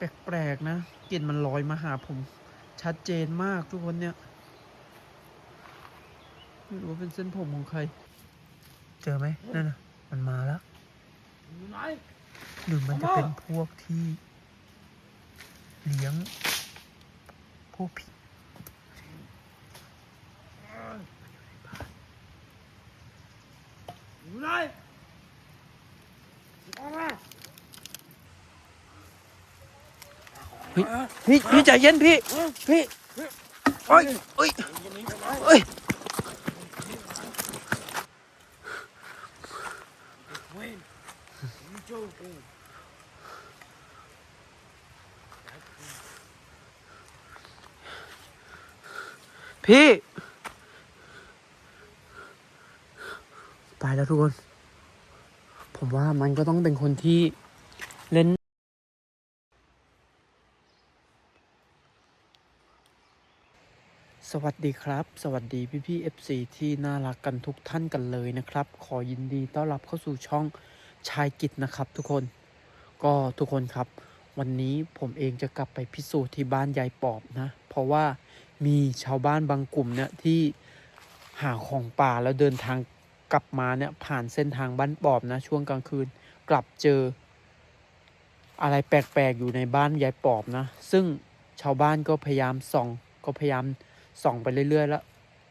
แปลกๆนะกลิ่นมันลอยมาหาผม ชัดเจนมากทุกคนเนี่ยไม่รู้ว่าเป็นเส้นผมของใคร เจอไหมนั่นน่ะ มันมาแล้วหนหรือมันจะเป็นพวกที่ เลี้ยง พวกผีอยู่ไหนออกมา เฮ้ยพี่พี่ใจเย็นพี่พี่โอ้ยโอ้ยโอ้ยพี่ตายแล้วทุกคน ผมว่ามันก็ต้องเป็นคนที่เล่น วัสดีครับ สวัสดีพี่พี่ FC ที่น่ารักกันทุกท่านกันเลยนะครับ ขอยินดีต้อนรับเข้าสู่ช่องชายกิจนะครับ ทุกคนก็ทุกคนครับ วันนี้ผมเองจะกลับไปพิสูจน์ที่บ้านยายปอบนะ เพราะว่ามีชาวบ้านบางกลุ่มเนี่ยที่หาของป่าแล้วเดินทางกลับมาเนี่ยผ่านเส้นทางบ้านปอบนะ ช่วงกลางคืนกลับเจอ อะไรแปลกๆอยู่ในบ้านยายปอบนะ ซึ่งชาวบ้านก็พยายามส่องก็พยายาม ส่องไปเรื่อยๆ แล้ว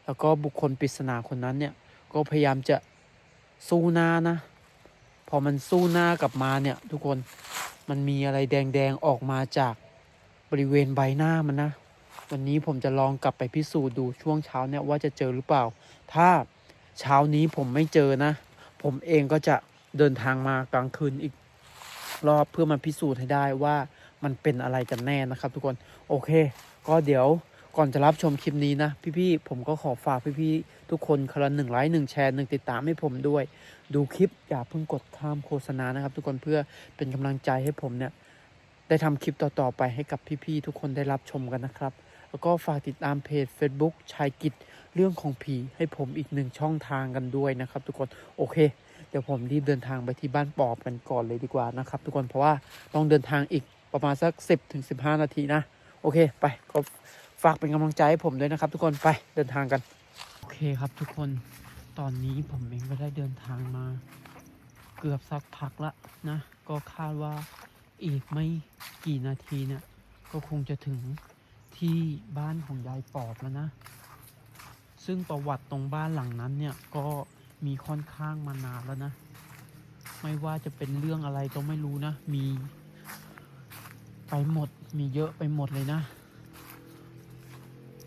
แล้วก็บุคคลปริศนาคนนั้นเนี่ย ก็พยายามจะสู้หน้านะ พอมันสู้หน้ากลับมาเนี่ย ทุกคนมันมีอะไรแดงๆออกมาจากบริเวณใบหน้ามันนะ วันนี้ผมจะลองกลับไปพิสูจน์ดูช่วงเช้าเนี่ยว่าจะเจอหรือเปล่า ถ้าเช้านี้ผมไม่เจอนะ ผมเองก็จะเดินทางมากลางคืนอีกรอบเพื่อมาพิสูจน์ให้ได้ว่ามันเป็นอะไรกันแน่นะครับทุกคน โอเค ก็เดี๋ยว ก่อนจะรับชมคลิปนี้นะ พี่ๆผมก็ขอฝากพี่ๆทุกคนคนละหนึ่งไลค์หนึ่งแชร์หนึ่งติดตามให้ผมด้วย ดูคลิปอย่าเพิ่งกดข้ามโฆษณานะครับ ทุกคนเพื่อเป็นกำลังใจให้ผมเนี่ยได้ทำคลิปต่อๆไปให้กับพี่ๆทุกคนได้รับชมกันนะครับ แล้วก็ฝากติดตามเพจ Facebook ชายกิจเรื่องของผีให้ผมอีกหนึ่งช่องทางกันด้วยนะครับ ทุกคนโอเค เดี๋ยวผมรีบเดินทางไปที่บ้านปอบกันก่อนเลยดีกว่านะครับ ทุกคนเพราะว่าต้องเดินทางอีกประมาณสัก 10ถึง15 นาทีนะ โอเค ไปก็ ฝากเป็นกำลังใจให้ผมด้วยนะครับ ทุกคนไปเดินทางกัน โอเคครับทุกคนตอนนี้ผมเองก็ได้เดินทางมา เกือบสักพักละนะ ก็คาดว่าอีกไม่กี่นาทีเนี่ยก็คงจะถึงที่บ้านของยายปอบแล้วนะ ซึ่งประวัติตรงบ้านหลังนั้นเนี่ยก็มีค่อนข้างมานานแล้วนะ ไม่ว่าจะเป็นเรื่องอะไรก็ไม่รู้นะ มีไปหมด มีเยอะไปหมดเลยนะ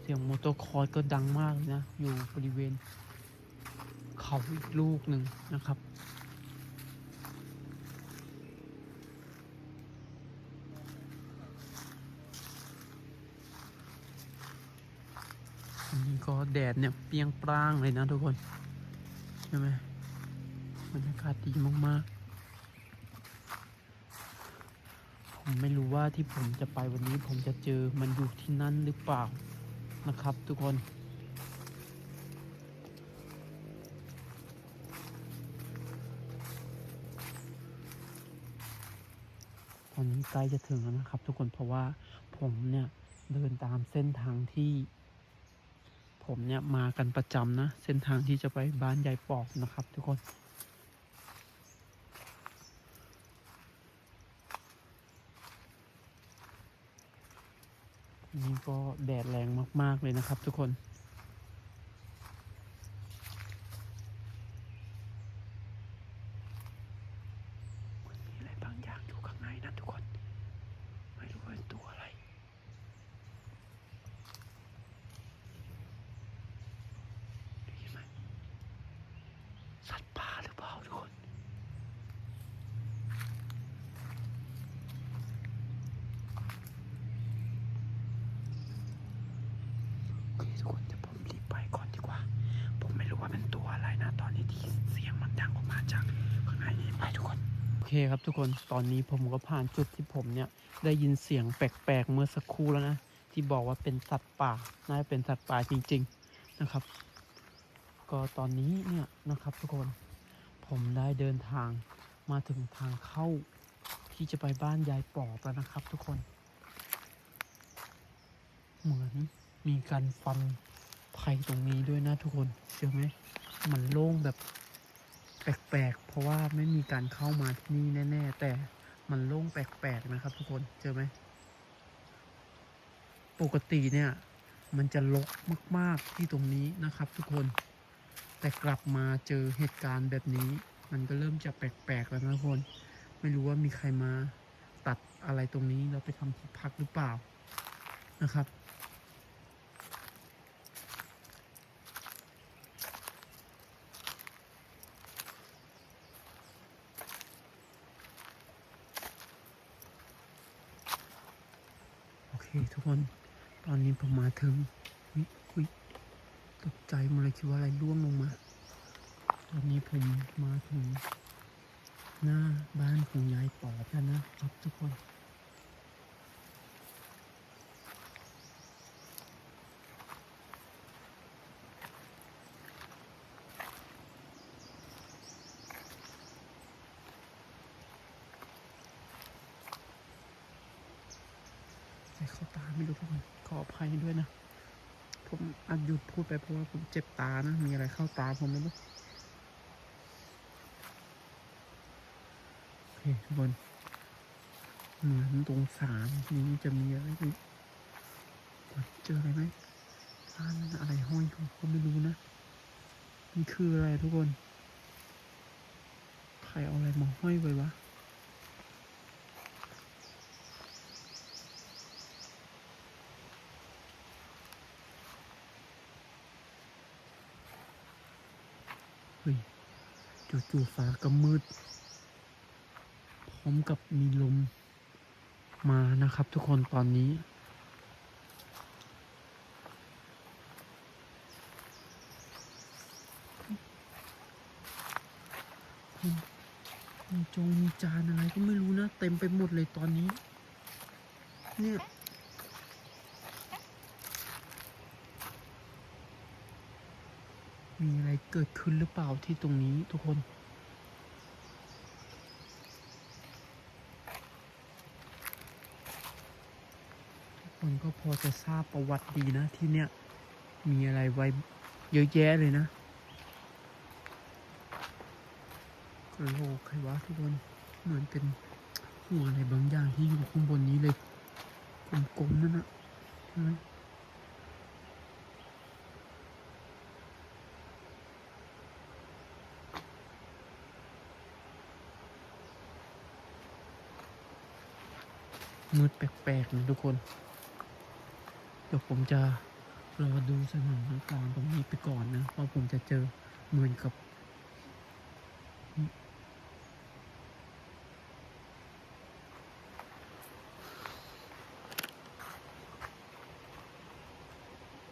เสียงมอเตอร์คอร์สก็ดังมากเลยนะ อยู่บริเวณ เขาอีกลูกหนึ่งนะครับ อันนี้ก็แดดเนี่ยเปียงปร้างเลยนะทุกคน ใช่ไหมบรรยากาศดีมาก ๆผมไม่รู้ว่าที่ผมจะไปวันนี้ผมจะเจอมันอยู่ที่นั่นหรือเปล่า นะครับทุกคน ตอนนี้ใกล้จะถึงแล้วนะครับ ทุกคนเพราะว่าผมเนี่ยเดินตามเส้นทางที่ ผมเนี่ยมากันประจำนะ เส้นทางที่จะไปบ้านยายปอบนะครับ ทุกคน นี่ก็แดดแรงมาก ๆ เลยนะครับทุกคนมีอะไรบางอย่างอยู่ข้างในนะทุกคน ไม่รู้ว่าเป็นตัวอะไร ได้ยินไหมสัตว์ป่าหรือเปล่าทุกคน โอเค ทุกคนเดี๋ยวผมรีบไปก่อนดีกว่า ผมไม่รู้ว่าเป็นตัวอะไรนะ ตอนนี้ที่เสียงมันดังออกมาจากข้างในนี้ไปทุกคน โอเคครับทุกคนตอนนี้ผมก็ผ่านจุดที่ผมเนี่ยได้ยินเสียงแปลกๆเมื่อสักครู่แล้วนะ ที่บอกว่าเป็นสัตว์ป่าน่าจะเป็นสัตว์ป่าจริง ๆนะครับ ก็ตอนนี้เนี่ยนะครับทุกคนผมได้เดินทางมาถึงทางเข้าที่จะไปบ้านยายปอบแล้วนะครับทุกคน เหมือน มีการฟันไผ่ตรงนี้ด้วยนะทุกคนเจอไหมมันโล่งแบบแปลกๆ เพราะว่าไม่มีการเข้ามาที่นี่แน่ๆ แต่มันโล่งแปลกๆนะครับ ทุกคนเจอไหมปกติเนี่ย มันจะลกมาก ๆที่ตรงนี้นะครับ ทุกคน แต่กลับมาเจอเหตุการณ์แบบนี้ มันก็เริ่มจะแปลกๆแล้วนะทุกคน ไม่รู้ว่ามีใครมาตัดอะไรตรงนี้แล้วไปทำที่พักหรือเปล่านะครับ คน ตอนนี้ผมมาถึงวิวิตกใจมาเลยคิดว่าอะไรร่วงลงมา ตอนนี้ผมมาถึง หน้าบ้านของยายปอบแล้วนะครับทุกคน ใส่เข้าตาไม่รู้ทุกคนขออภัยด้วยนะ ผมอัดหยุดพูดไปเพราะว่าผมเจ็บตานะ มีอะไรเข้าตาผมไม่รู้โอเคทุกคนเหมือนตรงสารนี้จะมีอะไรอีกเจออะไรไหมร้านอะไรห้อยอยู่ก็ไม่รู้นะนี่คืออะไรทุกคน ใครเอาอะไรมาห้อยไว้วะ เฮ้ยจู่ๆฟ้าก็มืด พร้อมกับมีลมมานะครับทุกคนตอนนี้ มีจงมีจานอะไรก็ไม่รู้นะ เต็มไปหมดเลยตอนนี้ เนี่ย มีอะไรเกิดขึ้นหรือเปล่าที่ตรงนี้ทุกคน ทุกคนก็พอจะทราบประวัติดีนะที่เนี่ยมีอะไรไว้เยอะแยะเลยนะกระโหลกใครวะทุกคนเหมือนเป็นหัวอะไรบางอย่างที่อยู่ข้างบนนี้เลยกลมๆนั่นนะใช่ไหม มืดแปลกๆนะทุกคน เดี๋ยวผมจะรอดูสถานการณ์ตรงนี้ไปก่อนนะว่าผมจะเจอเหมือนกับ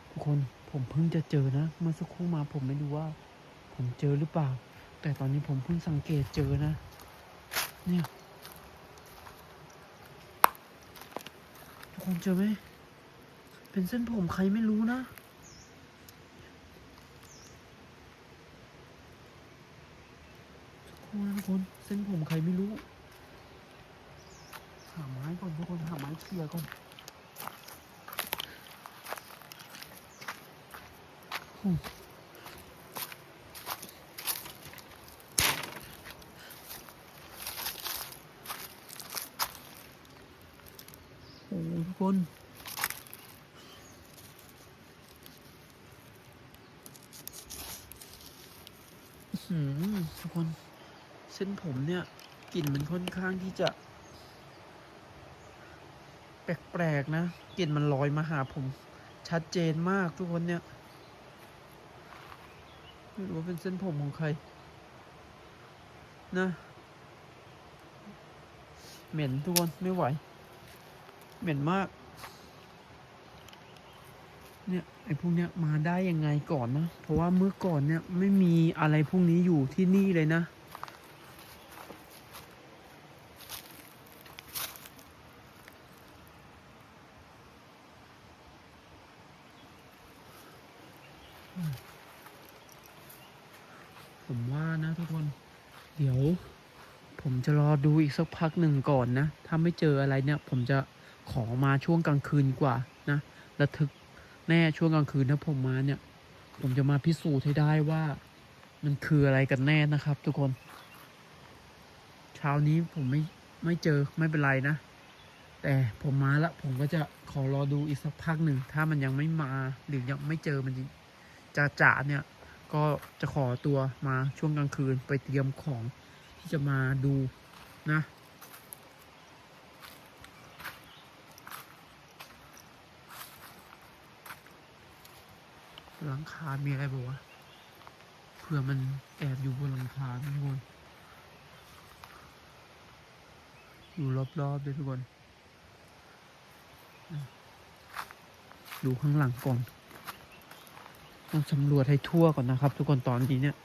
ทุกคนผมเพิ่งจะเจอนะ เมื่อสักครู่มาผมไม่รู้ว่า ผมเจอหรือเปล่า แต่ตอนนี้ผมเพิ่งสังเกตเจอนะ เนี่ย ทุก คนเจอไหมเป็นเส้นผมใครไม่รู้นะทุกคนทุกคน เส้นผมใครไม่รู้ หาไม้ก่อนทุกคน หาไม้เคลียร์ก่อนอืมโอ้โหทุก คน ทุกคน เส้นผมเนี่ยกลิ่นมันค่อนข้างที่จะ แปลกๆนะกลิ่นมันลอยมาหาผม ชัดเจนมากทุกคนเนี่ยไม่รู้ว่าเป็นเส้นผมของใคร นะ เหม็นทุกคนไม่ไหว เหม็นมาก เนี่ยไอ้พวกเนี้ยมาได้ยังไงก่อนนะ เพราะว่าเมื่อก่อนเนี่ยไม่มีอะไรพวกนี้อยู่ที่นี่เลยนะ ผมว่านะทุกคน เดี๋ยว ผมจะรอดูอีกสักพักหนึ่งก่อนนะ ถ้าไม่เจออะไรเนี่ย ผมจะ ขอมาช่วงกลางคืนกว่านะระทึกแน่ช่วงกลางคืนถ้าผมมาเนี่ย ผมจะมาพิสูจน์ให้ได้ว่า มันคืออะไรกันแน่นะครับ ทุกคน เช้านี้ผมไม่ไม่เจอไม่เป็นไรนะ แต่ผมมาละผมก็จะขอรอดูอีกสักพักหนึ่ง ถ้ามันยังไม่มาหรือยังไม่เจอมันจะจะเนี่ย ก็จะขอตัวมาช่วงกลางคืนไปเตรียมของที่จะมาดูนะ หลังคา มีอะไรบอกว่าวะเผื่อมันแอบอยู่บนหลังคาทุกคนอยู่รอบๆด้วยทุกคน ดูข้างหลังก่อน ต้องสำรวจให้ทั่วก่อนนะครับ ทุกคนตอนนี้เนี่ย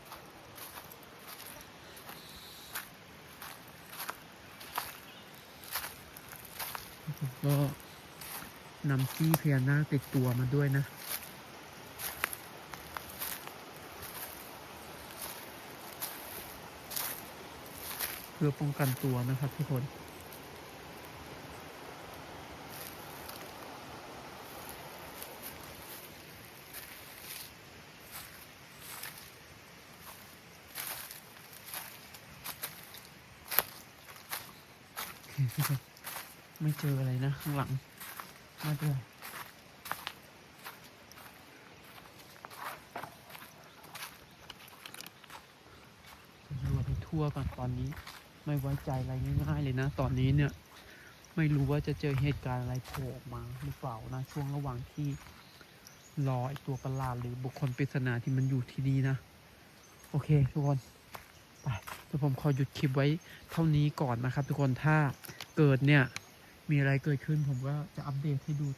ผมก็นำจี้พญานาคติดตัวมาด้วยนะ พื่อป้องกันตัวนะครับทุกคนไม่เจออะไรนะ ข้างหลังมาด้วยรวจให้ทั่วก่อนตอนนี้ ไม่ไว้ใจอะไรง่ายๆเลยนะ ตอนนี้เนี่ย ไม่รู้ว่าจะเจอเหตุการณ์อะไรโผล่มาหรือเปล่านะ ช่วงระหว่างที่รอไอตัวประหลาดหรือบุคคลปริศนาที่มันอยู่ที่นี่นะ โอเค ทุกคนไปเดี๋ยวผมขอหยุดคลิปไว้เท่านี้ก่อนนะครับ ทุกคนถ้าเกิดเนี่ย มีอะไรเกิดขึ้นผมก็จะอัปเดตให้ดู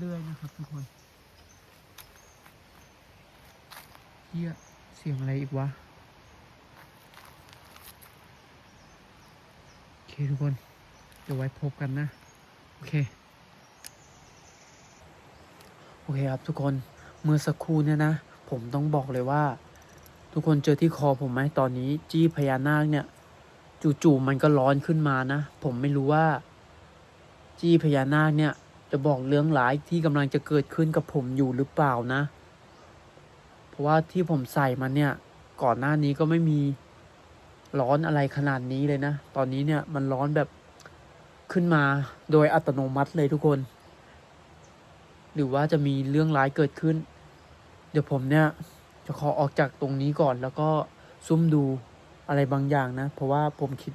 เรื่อยๆนะครับ ทุกคนเฮียเสียงอะไรอีกวะ โอเคทุกคนเดี๋ยวไว้พบกันนะ โอเค โอเคครับทุกคนเมื่อสักครู่เนี่ยนะ ผมต้องบอกเลยว่า ทุกคนเจอที่คอผมไหมตอนนี้ จี้พญานาคเนี่ย จู่ๆมันก็ร้อนขึ้นมานะ ผมไม่รู้ว่า จี้พญานาคเนี่ย จะบอกเรื่องร้ายที่กำลังจะเกิดขึ้นกับผมอยู่หรือเปล่านะ เพราะว่าที่ผมใส่มันเนี่ย ก่อนหน้านี้ก็ไม่มี ร้อนอะไรขนาดนี้เลยนะ ตอนนี้เนี่ยมันร้อนแบบขึ้นมาโดยอัตโนมัติเลยทุกคน หรือว่าจะมีเรื่องร้ายเกิดขึ้น เดี๋ยวผมเนี่ยจะขอออกจากตรงนี้ก่อนแล้วก็ซุ่มดูอะไรบางอย่างนะ เพราะว่าผมคิด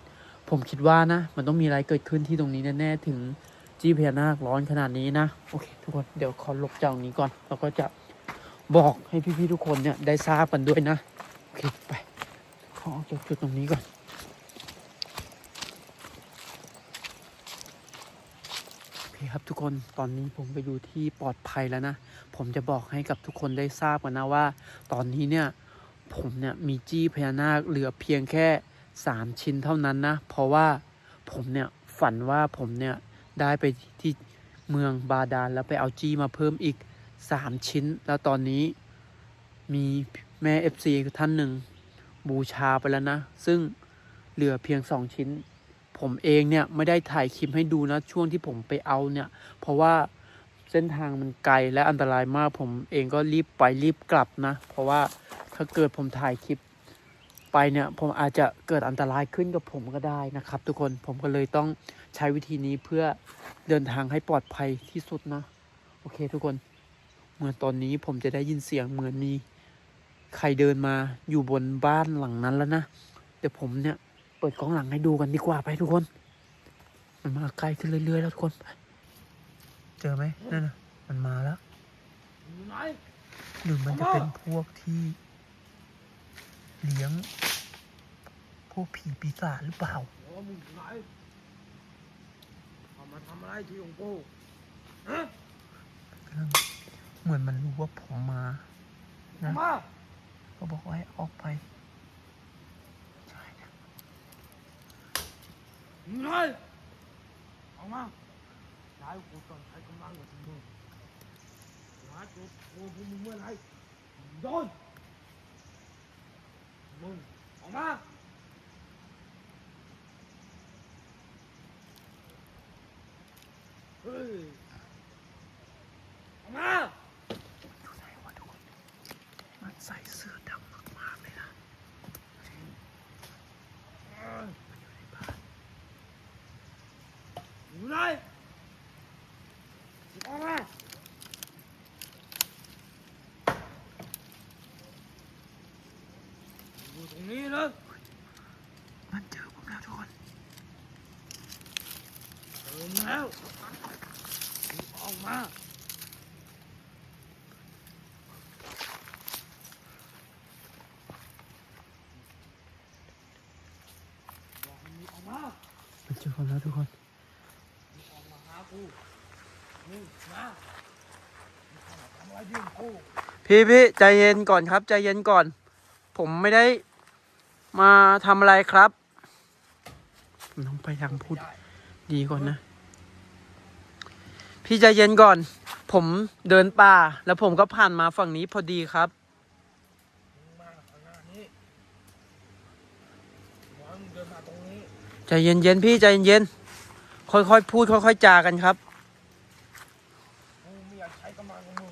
ผมคิดว่านะ มันต้องมีอะไรเกิดขึ้นที่ตรงนี้แน่ๆถึงจี้พญานาคร้อนขนาดนี้นะ โอเค ทุกคนเดี๋ยวขอหลบจากตรงนี้ก่อน แล้วก็จะบอกให้พี่ๆทุกคนเนี่ยได้ทราบกันด้วยนะ โอเค ไป อออกจากจุดตรงนี้ก่อน โอเคครับทุกคนตอนนี้ผมไปอยู่ที่ปลอดภัยแล้วนะ ผมจะบอกให้กับทุกคนได้ทราบกันนะว่า ตอนนี้เนี่ย ผมเนี่ยมีจี้พญานาคเหลือเพียงแค่สามชิ้นเท่านั้นนะ เพราะว่าผมเนี่ยฝันว่าผมเนี่ยได้ไปที่เมืองบาดาลแล้วไปเอาจี้มาเพิ่มอีกสามชิ้น แล้วตอนนี้มีแม่ FC ท่านหนึ่ง บูชาไปแล้วนะ ซึ่งเหลือเพียงสองชิ้น ผมเองเนี่ยไม่ได้ถ่ายคลิปให้ดูนะ ช่วงที่ผมไปเอาเนี่ย เพราะว่าเส้นทางมันไกลและอันตรายมากผมเองก็รีบไปรีบกลับนะ เพราะว่าถ้าเกิดผมถ่ายคลิปไปเนี่ยผมอาจจะเกิดอันตรายขึ้นกับผมก็ได้นะครับ ทุกคนผมก็เลยต้องใช้วิธีนี้เพื่อเดินทางให้ปลอดภัยที่สุดนะ โอเคทุกคนเหมือนตอนนี้ผมจะได้ยินเสียงเหมือนมี ใครเดินมาอยู่บนบ้านหลังนั้นแล้วนะ เดี๋ยวผมเนี่ย เปิดกล้องหลังให้ดูกันดีกว่าไปทุกคน มันมาใกล้ขึ้นเรื่อยๆแล้วทุกคนไปเจอไหมนั่นน่ะมันมาแล้วอยู่ไหนหรือมันจะเป็นพวกที่ เลี้ยง พวกผีปีศาจหรือเปล่าโอ้มึงอยู่ไหนเอามาทำอะไรที่องค์ปู่ฮะเหมือนมันรู้ว่าผมมานะมา ก็บอกให้ออกไปใช่ครัเลยออกมาย้ายกูตอนใช้กำลังกับมึงย้ายกูโกงมึงเมื่อไรโดนมึงออกมาเฮ้ยออกมา ออกมาอยู่ตรงนี้เลย มันเจอผมแล้วทุกคนเติมแล้วออกมาบอกให้มึงออกมามันเจอผมแล้วทุกคน พี่พี่ใจเย็นก่อนครับ ใจเย็นก่อน ผมไม่ได้มาทำอะไรครับผมต้องพยายามพูดดีก่อนนะ พี่ใจเย็นก่อน ผมเดินป่า แล้วผมก็ผ่านมาฝั่งนี้พอดีครับมึงมาข้างหน้านี้หมอมึงเดินมาตรงนี้ใจเย็นเย็นพี่ใจเย็นๆค่อยๆพูดค่อยๆจากันครับ มึงไม่อยากใช้กำลังของมึง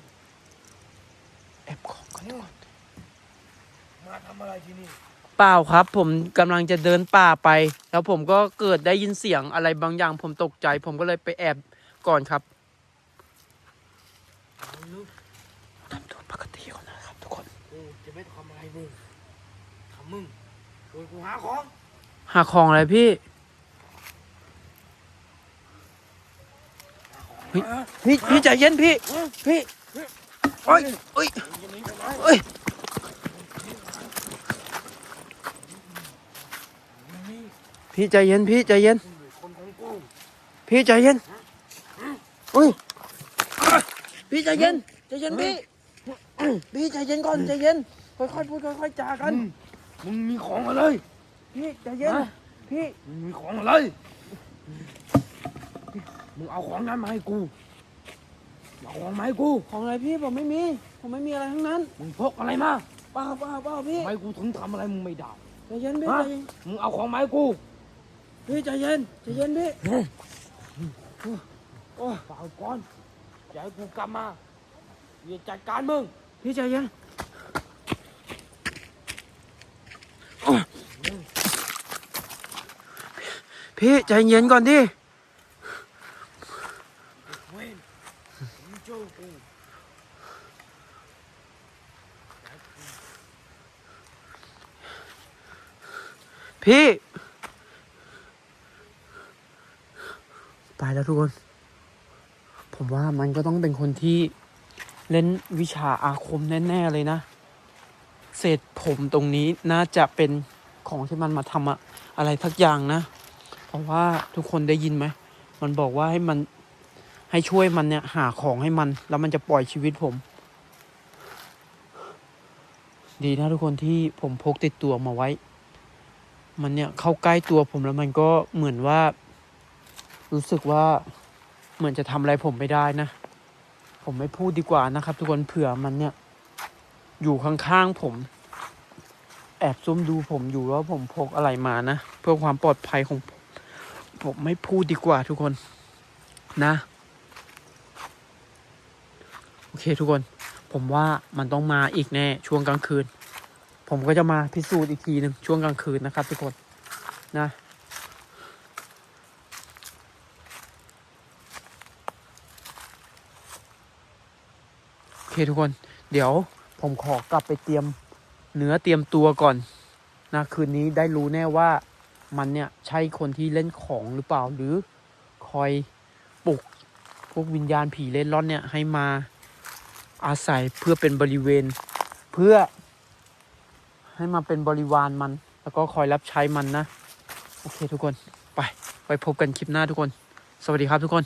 แอบของก่อน มึงมา ทำอะไรที่นี่เปล่าครับ ผมกำลังจะเดินป่าไป แล้วผมก็เกิดได้ยินเสียงอะไรบางอย่าง ผมตกใจ ผมก็เลยไปแอบก่อนครับมึงรู้ทำตัวปกติก่อนนะครับทุกคนกูจะไม่ทำอะไรมึงทำมึงโดยกูหาของหาของอะไรพี่เฮ้ยพี่พี่ใจเย็นพี่พี่โอ้ยโอ้ยมึงจะหนีไปไหนโอ้ย มึงนี่ พี่ใจเย็นพี่ใจเย็นมึงเป็นคนของกูพี่ใจเย็นอุ้ยพี่ใจเย็นใจเย็นพี่พี่ใจเย็นก่อนใจเย็นค่อยๆพูดค่อยๆจากันมึงมึงมีของอะไรพี่ใจเย็นฮะพี่มึงมีของอะไรมึงเอาของนั้นมาให้กูเอาของมาให้กูของอะไรพี่ผมไม่มี ผมไม่มีอะไรทั้งนั้นมึงพกอะไรมาเปล่าเปล่าเปล่าพี่ทำไมกูถึงทำอะไรมึงไม่ได้ใจเย็นพี่ฮะใจเย็นมึงเอาของมาให้กู พี่ใจเย็นใจเย็นพี่โอ้ฝากก่อนอย่าให้กูกลับมาอย่าจัดการมึงพี่ใจเย็นพี่ใจเย็นก่อนดิเว้นมึงเจอกูพี่ ตายแล้วทุกคน ผมว่ามันก็ต้องเป็นคนที่เล่นวิชาอาคมแน่ๆเลยนะ เศษผมตรงนี้น่าจะเป็นของที่มันมาทำอะอะไรทักอย่างนะ เพราะว่าทุกคนได้ยินไหม มันบอกว่าให้มันให้ช่วยมันเนี่ยหาของให้มัน แล้วมันจะปล่อยชีวิตผม ดีนะทุกคนที่ผมพกติดตัวมาไว้ มันเนี่ยเข้าใกล้ตัวผมแล้วมันก็เหมือนว่า รู้สึกว่าเหมือนจะทำอะไรผมไม่ได้นะ ผมไม่พูดดีกว่านะครับ ทุกคนเผื่อมันเนี่ย อยู่ข้างๆผม แอบซุ่มดูผมอยู่ว่าผมพกอะไรมานะ เพื่อความปลอดภัยของผมผมไม่พูดดีกว่าทุกคนนะ โอเคทุกคน ผมว่ามันต้องมาอีกแน่ ช่วงกลางคืน ผมก็จะมาพิสูจน์อีกทีหนึ่งช่วงกลางคืนนะครับ ทุกคนนะ เคทุกคนเดี๋ยวผมขอกลับไปเตรียมเนื้อเตรียมตัวก่อนนะคืนนี้ได้รู้แน่ว่ามันเนี่ยใช่คนที่เล่นของหรือเปล่าหรือคอยปลุกพวกวิญญาณผีเล่นร่อนเนี่ยให้มาอาศัยเพื่อเป็นบริเวณ เพื่อให้มาเป็นบริวารมัน แล้วก็คอยรับใช้มันนะ โอเคทุกคนไปไว้พบกันคลิปหน้าทุกคน สวัสดีครับทุกคน